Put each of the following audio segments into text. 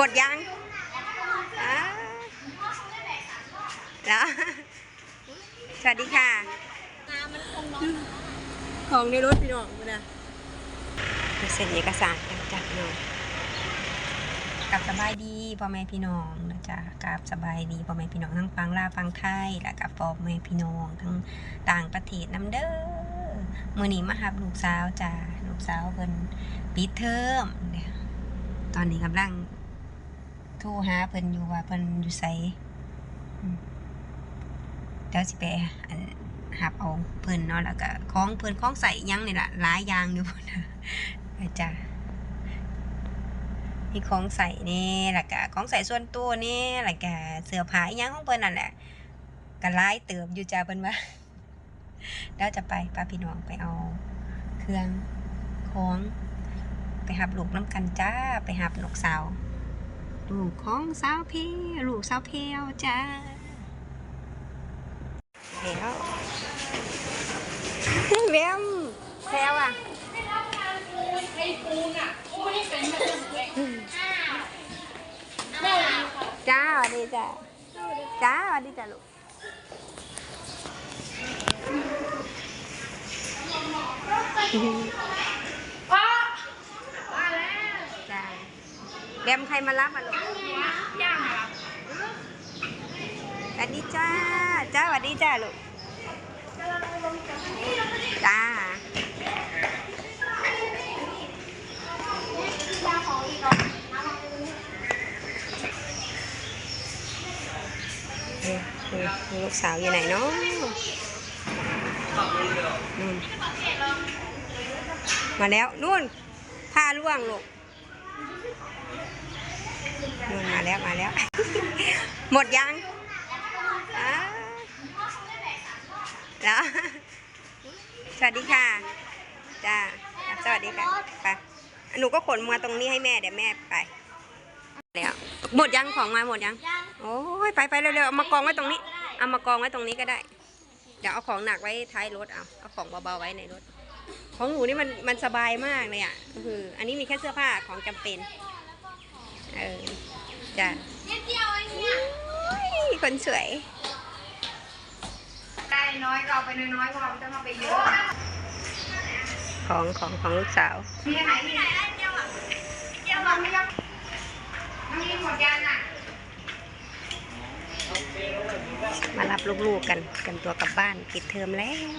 หมดยังอ่าแล้วสวัสดีค่ะน้ำมันคงน้อยของในรถพี่น้องมานะไปเซ็นเอกสารกันจ้ะพี่น้องกลับสบายดีพ่อแม่พี่น้องนะจ๊ะกลับสบายดีพ่อแม่พี่น้องทั้งฟังลาวฟังไทยและกับพ่อแม่พี่น้องทั้งต่างประเทศน้ำเด้อมื่อนี้มาหับลูกสาวจ้ะลูกสาวเพิ่นปิดเทอมเนี่ยตอนนี้กำลัง โทรหาเพิ่นอยู่ว่าเพิ่นอยู่ไสเดี๋ยวสิไปอันหับเอาเพิ่นเนาะแล้วก็ของเพิ่นของใส่ยังนี่ล่ะหลายอย่างอยู่พุ่นน่ะจ้ะมีของใส่นี่แล้วก็ของใส่ส่วนตัวนี่แล้วก็เสื้อผ้าอิหยังของเพิ่นนั่นแหละก็หลายเติบอยู่จ้ะเพิ่นว่าแล้วจะไปป้าพี่น้องไปเอาเครื่องของไปหับลูกน้ำกันจ้า ไปหับนกสาว ลูกของสาวเพลลูกสาวเพลจ้าแล้วเวียมแพรวอะไอ้ปูนอะโอ้เป็นแบบนี้แม่ดีค่ะจ้าสวัสดีจ้าจ้าสวัสดีจ้าลูก พ่อมาแล้ว จ้า เวียมใครมารับอะลูกย่างอะสวัสดีจ้า จ้าสวัสดีจ้าลูกจ้าลูกสาวอยู่ไหนเนาะมาแล้วนู่นผ้าล่วงลูก นู่นมาแล้วมาแล้ว หมดยังแล้วสวัสดีค่ะ จ้า สวัสดีค่ะ ไป หนูก็ขนมาตรงนี้ให้แม่เดี๋ยวแม่ไปแล้วหมดยังของมาหมดยัง โอ้ยไปไปเร็วๆเอามากองไว้ตรงนี้ เอามากองไว้ตรงนี้ก็ได้ เดี๋ยวเอาของหนักไว้ท้ายรถเอา เอาของเบาๆไว้ในรถ ของหนูนี่มันมันสบายมากเลยอะก็คือ อันนี้มีแค่เสื้อผ้าของจำเป็น เออจ้ะนิดเดียวเองเนี่ยโอ้ยคนสวย ได้น้อยก็เอาไปน้อยๆเพราะเราไม่ต้องเอาไปเยอะ ของของของลูกสาวมีไหนมีไหนได้เดียวอะเดียวอะไม่ยอมมันมีหมดยังอะมารับลูกๆกันกันตัวกลับบ้านปิดเทอมแล้ว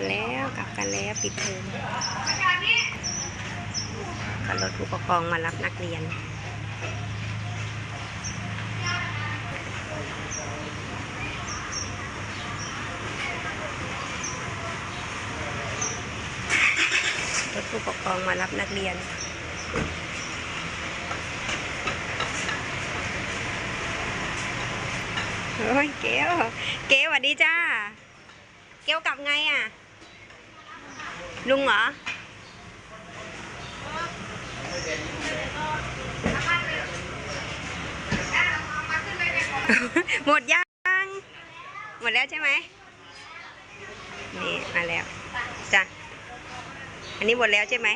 กันแล้วกลับกันแล้วปิดเทอมก็รถผู้ปกครองมารับนักเรียน รถผู้ปกครองมารับนักเรียนโอ้ยเก๋เก๋สวัสดีจ้า เก๋กลับไงอะ ลุงเหรอหมดยัง หมดแล้วใช่ไหมนี่มาแล้วจ้ะอันนี้หมดแล้วใช่ไหม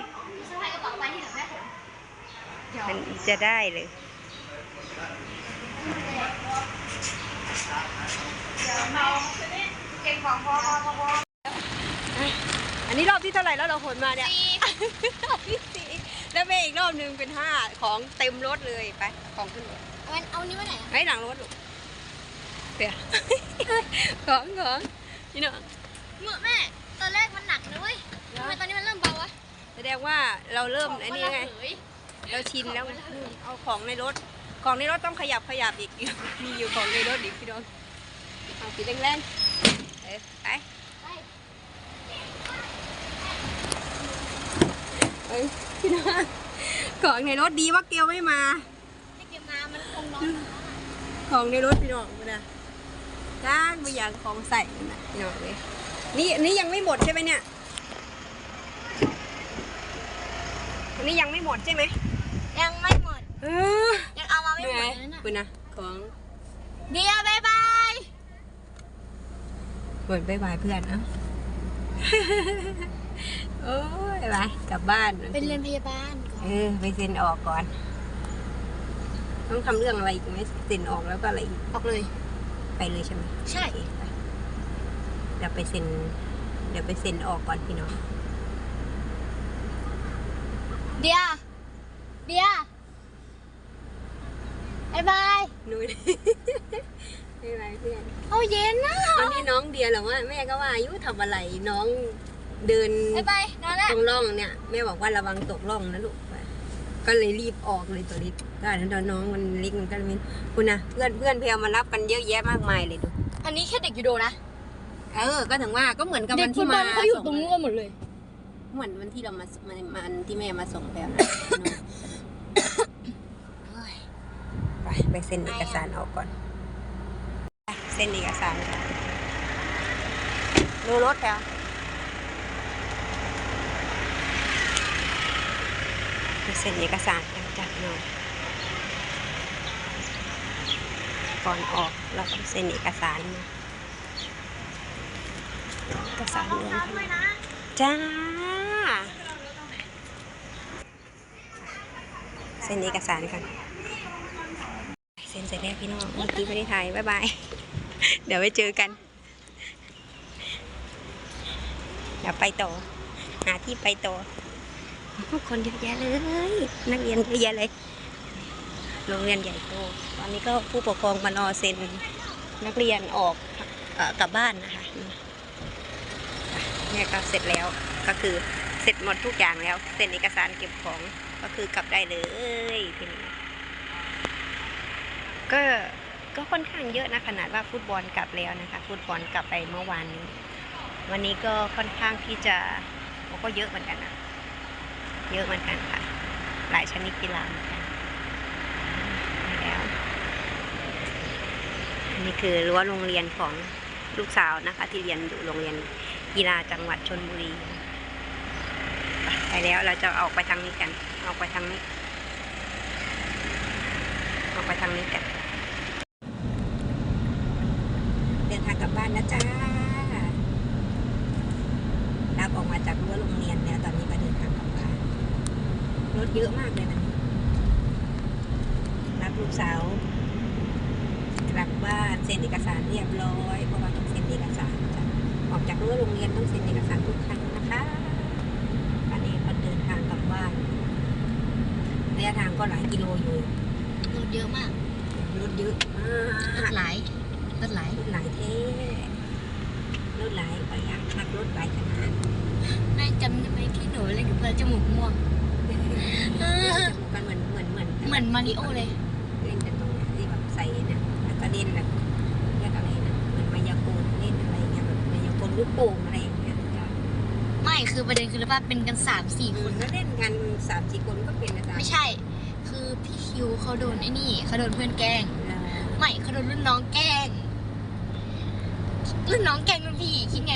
มันจะได้เลยเดี๋ยวเราเก็บของพอพอพอ ออันนี้รอบที่เท่าไหร่แล้วเราขนมาเนี่ยสี่รอบที่สี่แล้วแม่อีกรอบหนึ่งเป็นห้าของเต็มรถเลยไปของขึ้นรถมันเอานี้ไว้ไหนอะไว้หลังรถลูกเดี๋ยวของของนี่เนาะเมื่อแม่ตอนแรกมันหนักนะเว้ยทำไมตอนนี้มันเริ่มเบาวะแสดงว่าเราเริ่มไอ้นี่ไงเฮ้ยเราชินแล้วไงเอาของในรถของในรถต้องขยับขยับอีกมีอยู่ของในรถอีกพี่น้องเอาปิดแรงๆเออไป ไป เอ้ยพี่น้องของในรถดีว่าเกลียวไม่มา ให้เก็บน้ำมันคงน้อยของในรถพี่น้องกูนะจ้างไปอย่างของใส่นั่นนะพี่น้องเลยนี่อันนี้ยังไม่หมดใช่ไหมเนี่ยอันนี้ยังไม่หมดใช่ไหมยังไม่หมด เออยังเอามาไม่เหหมนื่ดอยเลยนะคุณนะของเดียวบายบายหมดบายบายเพื่อนเอะ โอ้ยไปกลับบ้านเป็นเรียนพยาบาลก่อนเออไปเซ็นออกก่อน ต้องทำเรื่องอะไรอีกไหมเซ็นออกแล้วก็อะไรอีกออกเลย ไปเลยใช่ไหมใช่โอเคไปเดี๋ยวไปเซ็น เดี๋ยวไปเซ็นออกก่อนพี่น้องเดียเดียบายบายนุ้ยไม่เป็นไรเพื่อนเอาเย็นนะอันนี้น้องเดียเหรอว่าแม่ก็ว่าอายุทำอะไรน้อง เดินบายบายนอนแล้วตรงร่องเนี่ยแม่บอกว่าระวังตกร่องนะลูกก็เลยรีบออกเลยตัวรีบก็แล้วน้องมันเล็กมันก็เลยคุณนะเพื่อนเพื่อนเพลมารับกันเยอะแยะมากมายเลยดูอันนี้แค่เด็กยูโดนะเออ ก็ถึงว่าก็เหมือนกับเด็วักนฟุที่ตบมาอลเขาอยู่ตรงนู้นหมดเลย เหมือนวันที่เรามามามันที่แม่มาส่งแพลนะเฮ้ยไปไปเซ็นเอกสารออกก่อนไปเซ็นเอกสารก่อนดูรถแพลไเซ็นเอกสารกันจัดน่อยก่อนออกเราต้องเซ็นเอกสารนะเอกสารเรื่องจ้าเซ็นเอกสารกันเซ็นเสร็จแล้วพี่น้องเมื่อกี้ไม่ได้ถ่ายบ๊ายบายเดี๋ยวไปเจอกันเดี๋ยวไปต่อหาที่ไปต่อ คนเยอะแยะเลย นักเรียนเยอะแยะเลย โรงเรียนใหญ่โต ตอนนี้ก็ผู้ปกครองมารอเซ็นนักเรียนออกอกลับบ้านนะคะเนี่ยก็เสร็จแล้วก็คือเสร็จหมดทุกอย่างแล้วเซ็นเอกสารเก็บของก็คือกลับได้เลยทีนี้ก็ก็ค่อนข้างเยอะนะขนาดว่าฟุตบอลกลับแล้วนะคะ ฟุตบอลกลับไปเมื่อวานนี้ วันนี้ก็ค่อนข้างที่จะก็เยอะเหมือนกันนะ เยอะเหมือนกันค่ะ หลายชนิดกีฬาเหมือนกันแล้วนนี้คือรั้วโรงเรียนของลูกสาวนะคะ ที่เรียนอยู่โรงเรียนกีฬาจังหวัดชนบุรี ไปแล้วเราจะออกไปทางนี้กัน ออกไปทางนี้ ออกไปทางนี้กัน เดินทางกลับบ้านนะจ้า รับออกมาจากรั้วโรงเรียนแล้วตอนนี้ก็เดินทางกลับบ้าน รถเยอะมากเลยนะรับลูกสาว กลับบ้านเซ็นเอกสารเรียบร้อย เพราะว่าต้องเซ็นเอกสารจ้ะออกจากรั้วโรงเรียนต้องเซ็นเอกสารทุกครั้งนะคะ อันนี้ก็เดินทางกลับบ้าน ระยะทางก็หลายกิโลอยู่รถเยอะมากรถเยอะมารกถหลายรถหลายรถหลายเท่รถหลายไปอยากขับรถไปขนาดแม่จำได้ไหมที่หนูเล่นกับเพื่อนจมูกม่วงจมูกกันเหมือนเหมือนเหมือนเหมือนมาริโอเลย เล่นกันตรงเนี้ยที่แบบใส่เนี่ยแล้วก็เล่นแบบเรียกอะไรนะเหมือนมายากลเล่นอะไรเงี้ยแบบมายากลลูกโป่งอะไรอย่างเงี้ยจ้ะ ไม่ คือประเด็นคือว่าเป็นกันสามสี่คคนนก็เล่นกันสามสี่คนก็เป็นอาจารย์ไม่ใช่ คือพี่คิวเขาโดนไอ้นี่เขาโดนเพื่อนแกล้ง เออไม่เขาโดนรุ่นน้องแกล้ง รุ่นน้องแกล้งรุ่นพี่คิดไง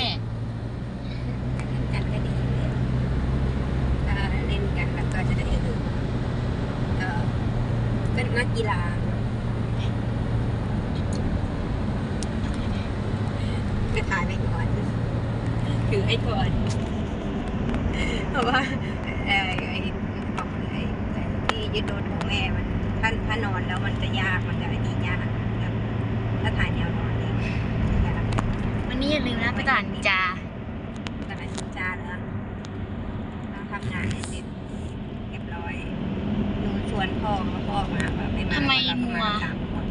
เล่นกันก็ดีเลยถ้าเล่นกันแล้วก็จะได้เออเออเป็นนักกีฬาจะถ่ายไปก่อนถือให้ก่อนเพ ราะว่าเอ่อไอ้ของไอ้ไอ้ที่ยึดโดนของแม่มันท่านถ้านอนแล้วมันจะยากมันจะไอ้นี่ยากครับถ้าถ่ายแนวนอนนี่จะยากวันนี้อย่าลืมนะไปตลาดนินจาตอนนั้นชินจาเหรอเราทำงานให้เสร็จเรียบร้อยหนูชวนพ่อมาพ่อมาแบบไม่มาทำไมเราก็มัวสามคน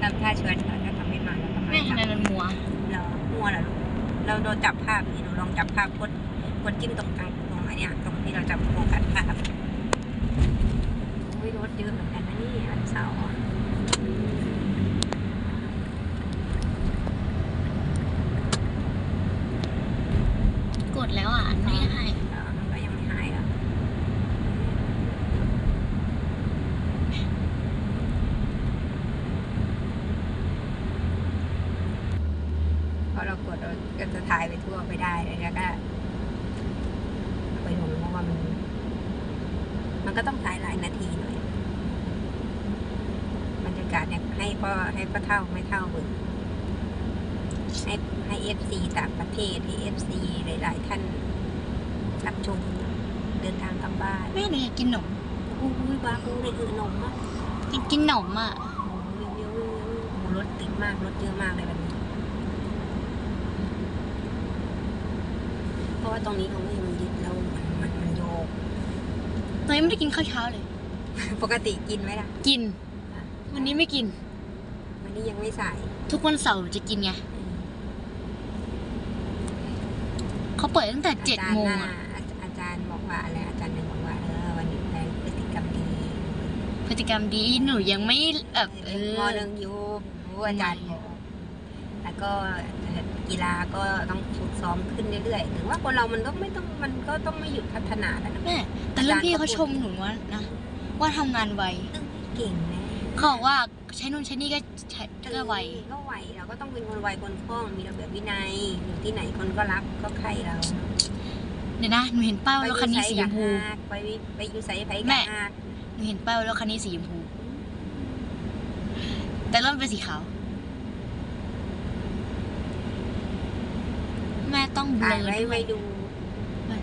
ทำท่าชวนเขาถ้าเขาไม่มาเราก็มาแม่ทำไมสามมันมัวเหรอมัวเหรอลูกเราโดนจับภาพนี่ดูลองจับภาพกดกดจิ้มตรงกลางตรงไหนเนี่ยตรงที่เราจับโฟกัสภาพโอ้ยรถเยอะเหมือนกันนะนี่วันเสาร์กดแล้วอะไม่ให้ เออมันก็ยังไม่หายอะพอเรากดเราก็จะ ถ่ายไปทั่วไปได้เลยแล้วก็ไปลงเพราะว่ามัน มันก็ต้องถ่ายหลายนาทีหน่อยบรรยากาศเนี่ยให้พ่อให้พ่อเท่าไม่เท่าเบึงให้ให้เอฟซีต่างประเทศให้เอฟซีหลาย ๆ ท่านรับชมเดินทางกลับบ้านแม่เนี่ยกินหนมอุ้ยบ้ากูได้อือนมอะกินกินหนมอะโอ้โหวิ่งเร็ววิ่งเร็ววิ่งโอ้โหรถติดมากรถเยอะมากเลยแบบนี้ เพราะ ว่าตรงนี้เขาไม่มันยึดแล้วมันมันมันโยกตอนนี้ไม่ได้กินข้าวเช้าเลย ปกติกินไหมล่ะ กิน วันนี้ไม่กิน วันนี้ยังไม่ใส่ ทุกวันเสาร์จะกินไงเขาเปิดตั้งแต่เจ็ดโมงอาจารย์อะน่ะอาอาจารย์บอกว่าอะไรอาจารย์หนึ่งบอกว่าเออวันนี้แฟนพฤติกรรมดี พฤติกรรมดีหนูยังไม่แบบเอมอหนึ่งอยู่รู้อาจารย์บอ กแล้วก็กีฬาก็ต้องฝึกซ้อมขึ้นเรื่อยๆหรือว่าคนเรามันก็ไม่ต้องมันก็ต้องไม่หยุดพัฒนาแล้วนะแม่แต่เรื่องพี่เขาชมหนูว่านะว่าทำงานไวเก่งนะเขาบอกว่าใช้นู่นใช้นี่ก็ใช้ก็ไวก็ไวเราก็ต้องเป็นคนไวคนคล่องมีระเบียบวินัยอยู่ที่ไหนคนก็รักก็ใครเราเดี๋ยวนะหนูเห็นป้ายว่ารถคันนี้สีชมพูไปไปอยู่ใส่ไผ่แม่กะฮักหนูเห็นป้ายว่ารถคันนี้สีชมพูแต่รถมันเป็นสีขาว แม่ ต้องเบลถ่ายอไว้ด้วไว้ยดูไม่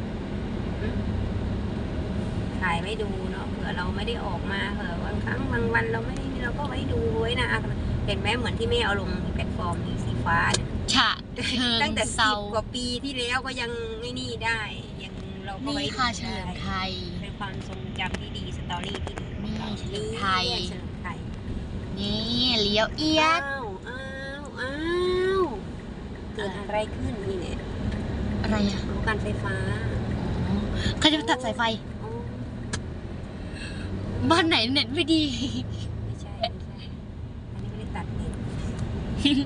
ถ่ายไว้ดูเนาะเผื่อเราไม่ได้ออกมาเผื่อบางครั้งบางวันเราไม่ได้เราก็ไว้ดูไว้นะเห็นไหมเหมือนที่แม่เอาลงแพลตฟอร์มนี้สีฟ้าเนี่ยฉะเชิงตั้งแต่เซาสิบกว่าปีที่แล้วก็ยังไม่นี่ได้ยังเราก็ไว้นี่ดูค่ะเฉลิมได้ไทย เป็นความทรงจำที่ดีสตอรี่ที่ดีของเรานี่เฉลิมไทย นี่เฉลิมไทย นี่เลี้ยวเอียด อ้าวอ้าวอ้าวเกิดอะไรขึ้นนี่เนี่ย อะไรอะรู้การไฟฟ้าอ๋อเขาจะไปตัดสายไฟ อ๋อบ้านไหนเน็ตไม่ดี ไม่ใช่ไม่ใช่อันนี้ไม่ได้ตัดเน็ต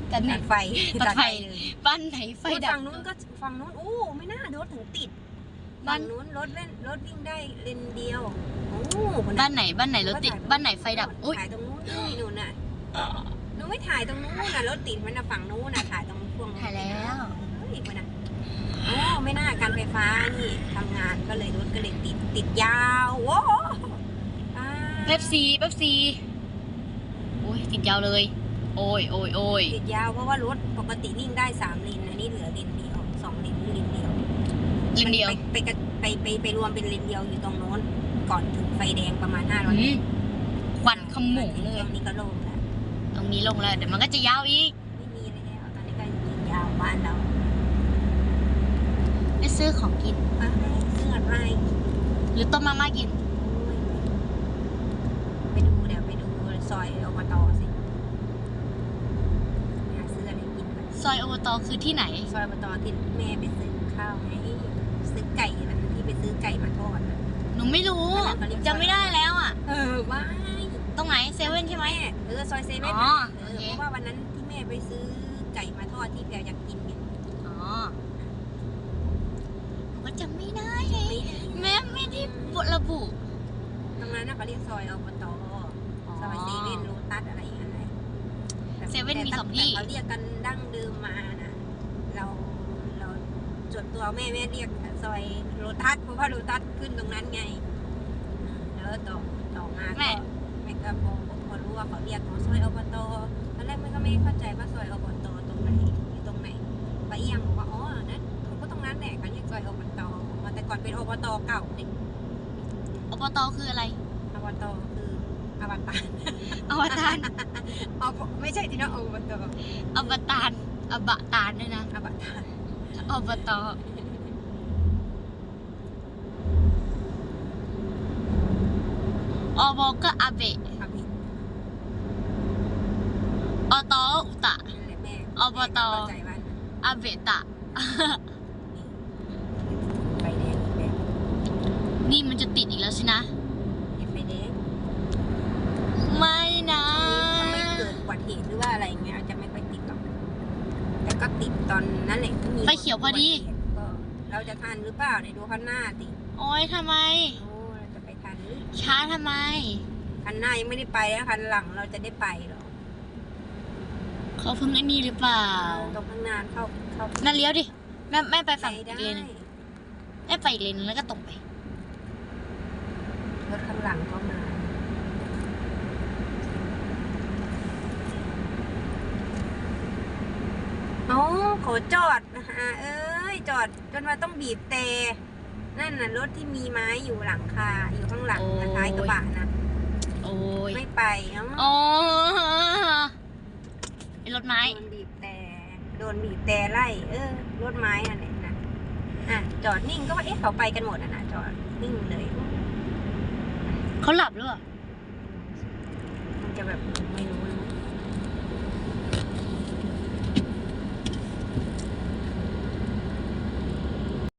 แต่เน็ตัต ดไฟตัดไฟ เลยบ้านไหนไฟดับ ฝั่งนู้นก็ฝั่งนู้นโอ้ไม่น่ารถถึงติดบ้าฝั่น งนู้นรถเล่นรถวิ่งได้เลนเดียวโอ้คบ้านไหนบ้านไหนรถติดก็ถ่ยบ้านไหนไฟดับอุ้ยถ่ายตรงนู้นนี่นู่นน่ะหนูไม่ถ่ายตรงนู้นน่ะรถติดมันน่ะฝั่งนู้นน่ะถ่ายตรงช่วงนู้นถ่ายแล้ว เฮ้ยมันน่ะ โอ้ไม่น่าการไฟฟ้านี่ทำงานก็เลยรถก็เลยติดติดยาวโว้อ่าเป๊ปซีเป๊ปซีโอ้ยติดยาวเลย โอ้ยโอ้ยโอ้ยติดยาวเพราะว่ารถปกติวิ่งได้สามเลนอันนี้เหลือเลนเดียวสองเลนหรือเลนเดียวเลนเดียว ไปไปไปไปไปรวมเป็นเลนเดียวอยู่ตรงโน้น ก่อนถึงไฟแดงประมาณห้าร้อยอืมควันขโมงเลย ตรงนี้ก็โล่งแล้วตรงนี้ลงแล้วเดี๋ยวมันก็จะยาวอีก ไม่มีเลยแล้วตอนนี้ก็ยิงยาวบ้านเรา ไปซื้อของกินไปเสื้ออะไร หรือต้มมาม่ากิน ไปดูเดี๋ยวไปดูซอยอบตสิหาเสื้ออะไรกินก่อนซอยอบตคือที่ไหน ซอยอบตที่แม่ไปซื้อข้าวให้ซื้อไก่นะที่ไปซื้อไก่มาทอดนะ หนูไม่รู้จำไม่ได้แล้วอะ เออว้ายตรงไหนเซเว่นใช่ไหมแม่เออซอยเซเว่นอ๋อเออโอเค เพราะว่าวันนั้นที่แม่ไปซื้อไก่มาทอดที่แพรอยากกินเนี่ยอ๋อหนูก็ จำไม่ได้ไงแม่ไม่ได้ระบุ ตรงนั้นน่ะเขาเรียกซอยอบตซอยเซเว่นโลตัสอะไรอย่างเงี้ยแต่เซเว่นมีแต่สองที่ แต่เขาเรียกกันดั้งเดิมมานะเราเราจดตัวแม่แม่เรียกซอยโลตัสเพราะว่าโลตัสขึ้นตรงนั้นไงแล้วต่อต่อมาก็แม่แม่ก็พอพอรู้ว่าเขาเรียกของซอยอบตตอนแรกแม่ก็ไม่เข้าใจว่าซอยอบตตรงไหนอยู่ตรงไหนป้าเอียง อยอบตแต่ก่อนเป็นอบตเก่าเนี่ยอบตคืออะไรอบตคืออวตารอวตารอ๋อไม่ใช่ที่น้องอบตอวตารอบตารด้วยนะอวตารอบตอบก็อาเบะอภิอตอุตะนั่นแหละแม่อบตแม่ก็เข้าใจว่าอาเบตะ ไฟแดงอีกแล้ว นี่มันจะติดอีกแล้วสินะไฟแดงไม่นะถ้าไม่เกิดอุบัติเหตุหรือว่าอะไรเงี้ยจะไม่ค่อยติดหรอกแต่ก็ติดตอนนั้นแหละที่มีไฟเขียวพอดีก็เราจะทันหรือเปล่าในยดูข้างหน้าติโอ้ยทำไมโอ้เราจะไปทันหรือช้าทำไมคันหน้ายังไม่ได้ไปแล้วคันหลังเราจะได้ไปหรอเขาเพิ่งไอ้นี่หรือเปล่าตรงข้างหน้าเข้าเข้านั่นเลี้ยวดิแม่แม่ไปไปฝั่งอีได้กเลนหนึงแม่ไปอีกเลนหนึงแล้วก็ตรงไป รถข้างหลังก็มาเอาขอจอดนะคะเอ้ยจอดจนมาต้องบีบเตนั่นน่ะรถที่มีไม้อยู่หลังคาอยู่ข้างหลังท้ายกระบะนะโอ้ยไม่ไปอ๋อรถไม้โดนบีบแต่โดนบีบแต่ไล่เออรถไม้อะนนี้นะอะจอดนิ่งก็ว่าเอ๊ะเขาไปกันหมดอะนะจอดนิ่งเลย เขาหลับหรือเปล่า มันจะแบบ